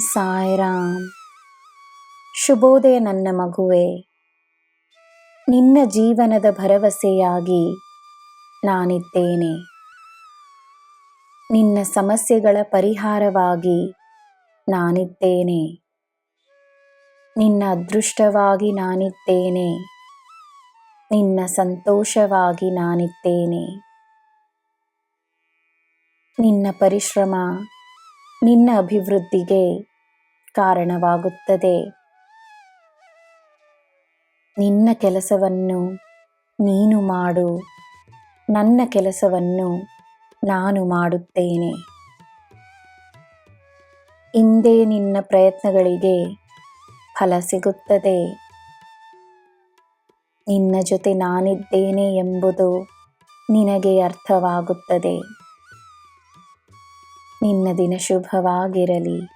ಸಾಯಿರಾಮ್. ಶುಭೋದಯ ನನ್ನ ಮಗುವೆ. ನಿನ್ನ ಜೀವನದ ಭರವಸೆಯಾಗಿ ನಾನಿದ್ದೇನೆ. ನಿನ್ನ ಸಮಸ್ಯೆಗಳ ಪರಿಹಾರವಾಗಿ ನಾನಿದ್ದೇನೆ. ನಿನ್ನ ಅದೃಷ್ಟವಾಗಿ ನಾನಿದ್ದೇನೆ. ನಿನ್ನ ಸಂತೋಷವಾಗಿ ನಾನಿದ್ದೇನೆ. ನಿನ್ನ ಪರಿಶ್ರಮ, ನಿನ್ನ ಅಭಿವೃದ್ಧಿಗೆ ಕಾರಣವಾಗುತ್ತದೆ. ನಿನ್ನ ಕೆಲಸವನ್ನು ನೀನು ಮಾಡು. ನನ್ನ ಕೆಲಸವನ್ನು ನಾನು ಮಾಡುತ್ತೇನೆ. ಹಿಂದೆ ನಿನ್ನ ಪ್ರಯತ್ನಗಳಿಗೆ ಫಲ ಸಿಗುತ್ತದೆ. ನಿನ್ನ ಜೊತೆ ನಾನಿದ್ದೇನೆ ಎಂಬುದು ನಿನಗೆ ಅರ್ಥವಾಗುತ್ತದೆ. ನಿನ್ನ ದಿನ ಶುಭವಾಗಿರಲಿ.